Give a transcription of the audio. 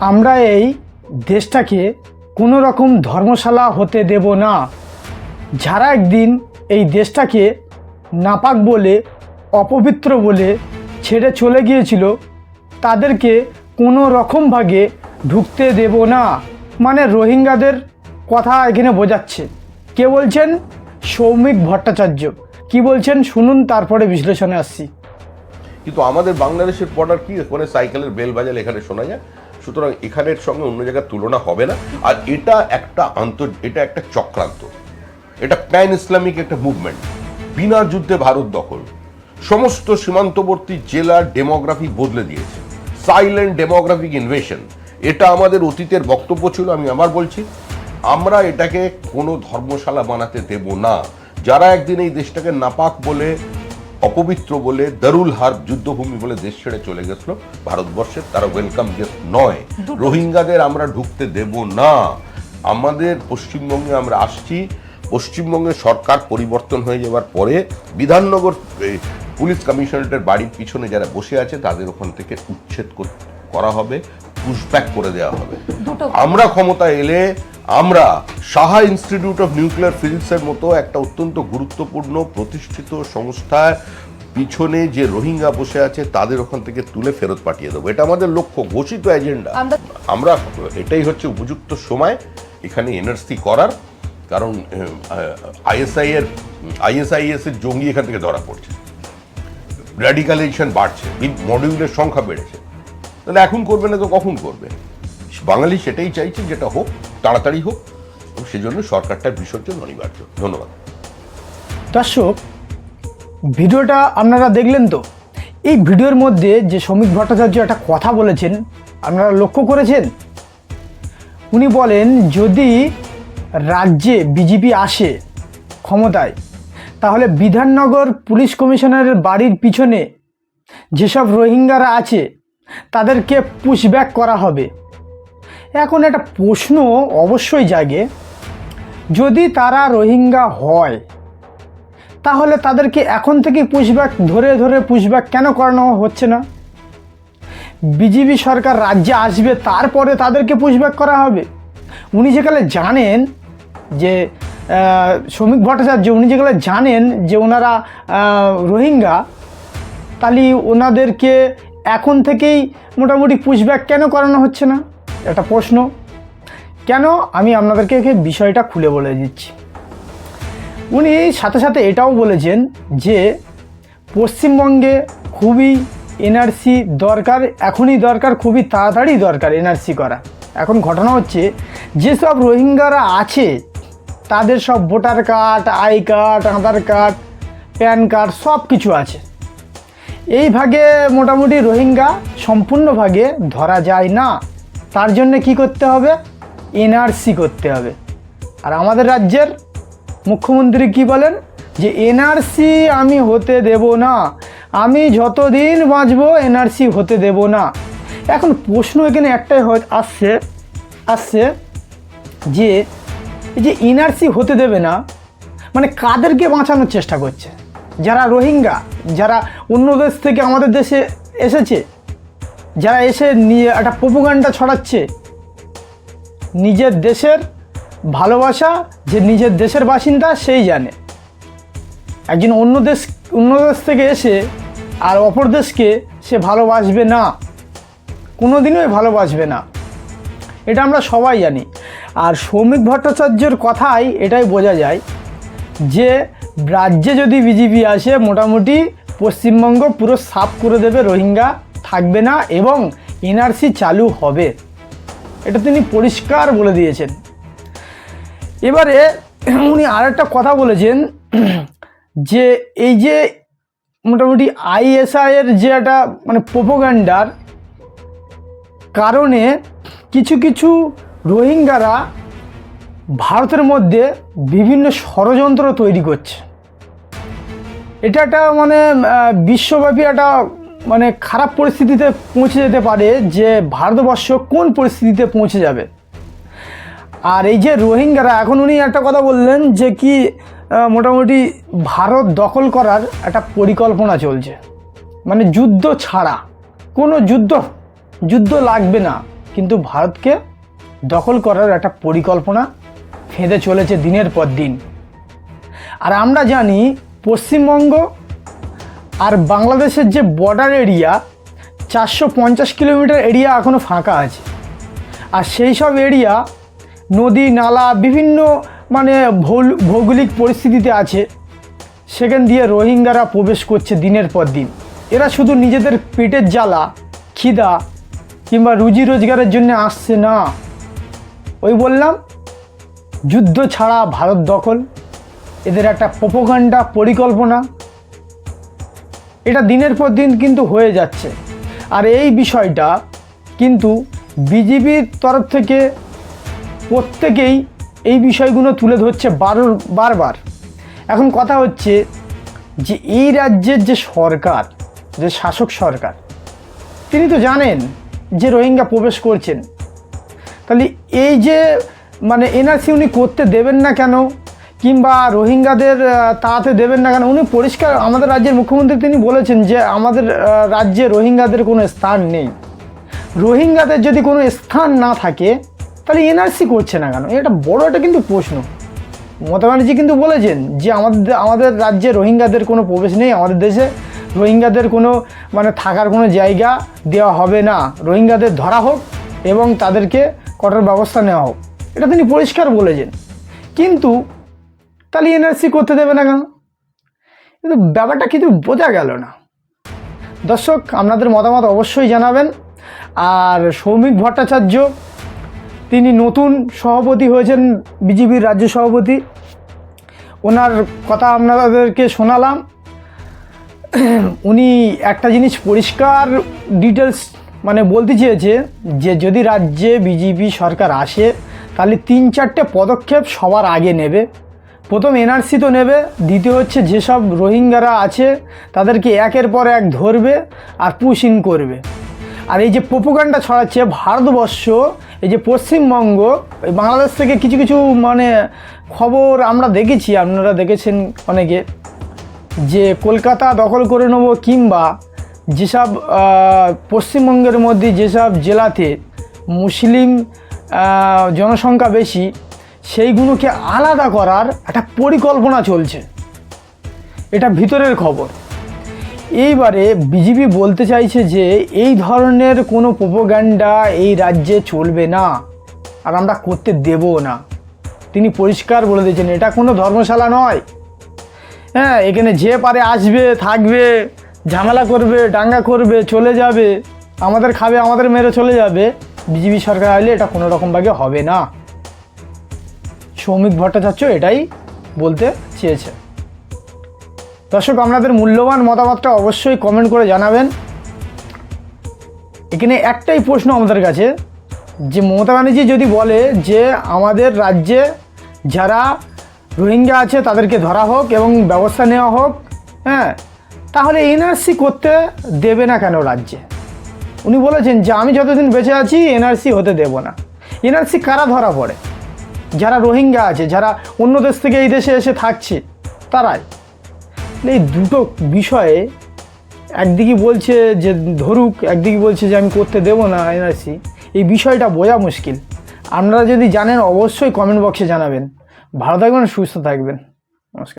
আমরা এই দেশটাকে কোনো রকম ধর্মশালা হতে দেব না। যারা একদিন এই দেশটাকে নাপাক বলে, অপবিত্র বলে ছেড়ে চলে গিয়েছিল, তাদেরকে কোনো রকমভাবে ঢুকতে দেব না। মানে রোহিঙ্গাদের কথা এখানে বোঝাচ্ছে। কে বলছেন? সৌমিক ভট্টাচার্য। কি বলছেন? শুনুন, তারপরে বিশ্লেষণে আসছি। কিন্তু আমাদের বাংলাদেশের বর্ডার কি? ওখানে সাইকেলের বেল বাজালে এখানে শোনা যায়। সুতরাং এখানের সঙ্গে অন্য জায়গার তুলনা হবে না। আর এটা একটা আন্তর এটা একটা চক্রান্ত। এটা প্যান ইসলামিক একটা মুভমেন্ট বিনা যুদ্ধে ভারত দখল। সমস্ত সীমান্তবর্তী জেলার ডেমোগ্রাফি বদলে দিয়েছে। সাইলেন্ট ডেমোগ্রাফিক ইনভেশন এটা আমাদের অতীতের বক্তব্য ছিল, আমি আবার বলছি। আমরা এটাকে কোনো ধর্মশালা বানাতে দেব না। যারা একদিন এই দেশটাকে নাপাক বলে অপবিত্র বলে দারুল হার যুদ্ধভূমি বলে দেশ ছেড়ে চলে গেছিল ভারতবর্ষের তারা ওয়েলকাম গেস্ট নয়। রোহিঙ্গাদের আমরা ঢুকতে দেব না। আমাদের পশ্চিমবঙ্গে আমরা আসছি। পশ্চিমবঙ্গে সরকার পরিবর্তন হয়ে যাওয়ার পরে বিধাননগর পুলিশ কমিশনারেটের বাড়ির পিছনে যারা বসে আছে তাদের ওখান থেকে উচ্ছেদ করা হবে। পুশব্যাক করে দেওয়া হবে। আমরা ক্ষমতা এলে আমরা সাহা ইনস্টিটিউট অফ নিউক্লিয়ার ফিজিক্সের মতো একটা অত্যন্ত গুরুত্বপূর্ণ প্রতিষ্ঠিত সংস্থার পিছনে যে রোহিঙ্গা বসে আছে তাদের ওখান থেকে তুলে ফেরত পাঠিয়ে দেবো। এটা আমাদের লক্ষ্য ঘোষিত এজেন্ডা আমরা- আমরা এটাই হচ্ছে উপযুক্ত সময় এখানে এনআরসি করার কারণ আইএসআই এর আইএসআইএস এর জঙ্গি এখান থেকে ধরা পড়ছে। র্যাডিকালাইজেশন বাড়ছে মডিউলের সংখ্যা বেড়েছে। তাহলে এখন করবে না তো কখন করবে? বাঙালি সেটাই চাইছে, যেটা হোক, তাড়াতাড়ি হোক, এবং সেজন্য সরকারটার বিসর্জন অনিবার্য। ধন্যবাদ। দর্শক, ভিডিওটা আপনারা দেখলেন তো? এই ভিডিওর মধ্যে যে শ্রমিক ভট্টাচার্য একটা কথা বলেছেন, আপনারা লক্ষ্য করেছেন? উনি বলেন, যদি রাজ্যে বিজেপি আসে ক্ষমতায়, তাহলে বিধাননগর পুলিশ কমিশনারের বাড়ির পিছনে যেসব রোহিঙ্গারা আছে তাদেরকে পুশব্যাক করা হবে। এখন একটা প্রশ্ন অবশ্যই জাগে। যদি তারা রোহিঙ্গা হয়, তাহলে তাদেরকে এখন থেকে পুশব্যাক ধরে ধরে পুশব্যাক কেন করানো হচ্ছে না? বিজেপি সরকার রাজ্যে আসবে, তারপরে তাদেরকে পুশব্যাক করা হবে। উনি যেখানে জানেন যে শ্রমিক ভট্টাচার্য, উনি যেগুলো জানেন যে ওনারা রোহিঙ্গা, তাহলে ওনাদেরকে এখন থেকেই মোটামুটি পুশব্যাক কেন করানো হচ্ছে না? একটা প্রশ্ন। কেন? আমি আপনাদেরকে বিষয়টা খুলে বলে দিচ্ছি। উনি সাথে সাথে এটাও বলেছেন যে, পশ্চিমবঙ্গে খুবই এনআরসি দরকার, এখনই দরকার, খুবই তাড়াতাড়ি দরকার এনআরসি করা। এখন ঘটনা হচ্ছে, যেসব রোহিঙ্গারা আছে, তাদের সব voter card, I card, Aadhaar card, PAN card সব কিছু আছে। এই ভাগে মোটামুটি রোহিঙ্গা সম্পূর্ণ ভাগে ধরা যায় না। তার জন্য কি করতে হবে? এনআরসি করতে হবে। আর আমাদের রাজ্যের মুখ্যমন্ত্রী কি বলেন? যে এনআরসি আমি হতে দেব না। আমি যতদিন বাঁচবো এনআরসি হতে দেব না। এখন প্রশ্ন এখানে একটাই হয়, আসছে আসছে যে যে এনআরসি হতে দেবে না মানে কাদেরকে বাঁচানোর চেষ্টা করছে? যারা রোহিঙ্গা, যারা অন্য দেশ থেকে আমাদের দেশে এসেছে, যারা এসে নিয়ে একটা প্রোপাগান্ডা ছড়াচ্ছে, নিজের দেশের ভালোবাসা, যে নিজের দেশের বাসিন্দা সেই জানে। একজন অন্য দেশ অন্য দেশ থেকে এসে আর অপর দেশকে সে ভালোবাসবে না। কোনো দিনই ভালোবাসবে না। এটা আমরা সবাই জানি। আর সৌমিক ভট্টাচার্যের কথাই এটাই বোঝা যায় যে রাজ্যে যদি বিজেপি আসে, মোটামুটি পশ্চিমবঙ্গ পুরো সাফ করে দেবে, রোহিঙ্গা থাকবে না এবং এনআরসি চালু হবে। এটা তিনি পরিষ্কার বলে দিয়েছেন। এবারে উনি আর একটা কথা বলেছেন, যে এই যে মোটামুটি আইএসআই এর যে একটা মানে প্রোপোগান্ডার, কারণে কিছু কিছু রোহিঙ্গারা ভারতের মধ্যে বিভিন্ন ষড়যন্ত্র তৈরি করছে। এটা একটা মানে বিশ্বব্যাপী একটা মানে খারাপ পরিস্থিতিতে পৌঁছে যেতে পারে যে ভারতবর্ষ কোন পরিস্থিতিতে পৌঁছে যাবে। আর এই যে রোহিঙ্গারা, এখন উনি একটা কথা বললেন যে কি মোটামুটি ভারত দখল করার একটা পরিকল্পনা চলছে। মানে যুদ্ধ ছাড়া, কোনো যুদ্ধ যুদ্ধ লাগবে না, কিন্তু ভারতকে দখল করার একটা পরিকল্পনা ফেঁদে চলেছে দিনের পর দিন। আর আমরা জানি পশ্চিমবঙ্গ আর বাংলাদেশের যে বর্ডার এরিয়া চারশো পঞ্চাশ কিলোমিটার এরিয়া এখনও ফাঁকা আছে। আর সেই সব এরিয়া নদী, নালা, বিভিন্ন মানে ভৌল- ভৌগোলিক পরিস্থিতিতে আছে। সেখান দিয়ে রোহিঙ্গারা প্রবেশ করছে দিনের পর দিন। এরা শুধু নিজেদের পেটের জ্বালা, খিদা কিংবা রুজি রোজগারের জন্য আসছে না। ওই বললাম, যুদ্ধ ছাড়া ভারত দখল। এদের একটা প্রোপোগান্ডা পরিকল্পনা। এটা দিনের পর দিন কিন্তু হয়ে যাচ্ছে। আর এই বিষয়টা কিন্তু বিজেপির তরফ থেকে প্রত্যেকেই এই বিষয়গুলো তুলে ধরছে বারো বারবার। এখন কথা হচ্ছে যে এই রাজ্যের যে সরকার, যে শাসক সরকার, তিনি তো জানেন যে রোহিঙ্গা প্রবেশ করছেন। তাহলে এই যে মানে এনআরসি উনি করতে দেবেন না কেন? কিংবা রোহিঙ্গাদের তাড়াতে দেবেন না কেন? উনি পরিষ্কার আমাদের রাজ্যের মুখ্যমন্ত্রী তিনি বলেছেন যে আমাদের রাজ্যে রোহিঙ্গাদের কোনো স্থান নেই। রোহিঙ্গাদের যদি কোনো স্থান না থাকে, তাহলে এনআরসি করছে না কেন? এটা বড় একটা কিন্তু প্রশ্ন। মমতা ব্যানার্জি কিন্তু বলেছেন যে আমাদের আমাদের রাজ্যে রোহিঙ্গাদের কোনো প্রবেশ নেই, আমাদের দেশে রোহিঙ্গাদের কোনো মানে থাকার কোনো জায়গা দেওয়া হবে না। রোহিঙ্গাদের ধরা হোক এবং তাদেরকে কঠোর ব্যবস্থা নেওয়া হোক। এটা তিনি পরিষ্কার বলেছেন। কিন্তু তাহলে এনআরসি করতে দেবে না কেন? কিন্তু ব্যাপারটা কিন্তু বোঝা গেল না। দর্শক, আপনাদের মতামত অবশ্যই জানাবেন। আর সৌমিক ভট্টাচার্য, তিনি নতুন সভাপতি হয়েছেন, বিজেপির রাজ্য সভাপতি। ওনার কথা আপনাদেরকে শোনালাম। উনি একটা জিনিস পরিষ্কার ডিটেলস মানে বলতে চেয়েছে যে, যদি রাজ্যে বিজেপি সরকার আসে, তাহলে তিন চারটে পদক্ষেপ সবার আগে নেবে। প্রথম এনআরসি তো নেবে, দ্বিতীয় হচ্ছে যেসব রোহিঙ্গারা আছে, তাদেরকে একের পর এক ধরবে আর পুশিং করবে। আর এই যে প্রোপোগান্ডা ছড়াচ্ছে ভারতবর্ষ, এই যে পশ্চিমবঙ্গ, এই বাংলাদেশ থেকে কিছু কিছু মানে খবর আমরা দেখেছি, আপনারা দেখেছেন অনেকে, যে কলকাতা দখল করে নেব কিংবা যেসব পশ্চিমবঙ্গের মধ্যে যেসব জেলাতে মুসলিম জনসংখ্যা বেশি সেইগুলোকে আলাদা করার একটা পরিকল্পনা চলছে। এটা ভিতরের খবর। এইবারে বিজেপি বলতে চাইছে যে, এই ধরনের কোনো প্রোপোগান্ডা এই রাজ্যে চলবে না, আর আমরা করতে দেবও না। তিনি পরিষ্কার বলে দিয়েছেন, এটা কোনো ধর্মশালা নয়। হ্যাঁ এখানে যে পারে আসবে, থাকবে, ঝামেলা করবে, ডাঙ্গা করবে, চলে যাবে, আমাদের খাবে, আমাদের মেরে চলে যাবে, বিজেপি সরকার আসলে এটা কোনো রকমভাবে হবে না। সৌমিক ভট্টাচার্য এটাই বলতে চেয়েছে। দর্শক, আপনাদের মূল্যবান মতামতটা অবশ্যই কমেন্ট করে জানাবেন। এখানে একটাই প্রশ্ন আমাদের কাছে, যে মমতা ব্যানার্জি যদি বলে যে আমাদের রাজ্যে যারা রোহিঙ্গা আছে তাদেরকে ধরা হোক এবং ব্যবস্থা নেওয়া হোক হ্যাঁ তাহলে এনআরসি করতে দেবে না কেন রাজ্যে? উনি বলেছেন যে আমি যতদিন বেঁচে আছি এনআরসি হতে দেব না। এনআরসি কারা ধরা পড়ে? যারা রোহিঙ্গা আছে, যারা অন্য দেশ থেকে এই দেশে এসে থাকছে, তারাই। এই দুটো বিষয়ে একদিকে বলছে যে ধরুক, একদিকে বলছে যে আমি করতে দেবো না এনআরসি এই বিষয়টা বোঝা মুশকিল। আপনারা যদি জানেন, অবশ্যই কমেন্ট বক্সে জানাবেন। ভালো থাকবেন, সুস্থ থাকবেন। নমস্কার।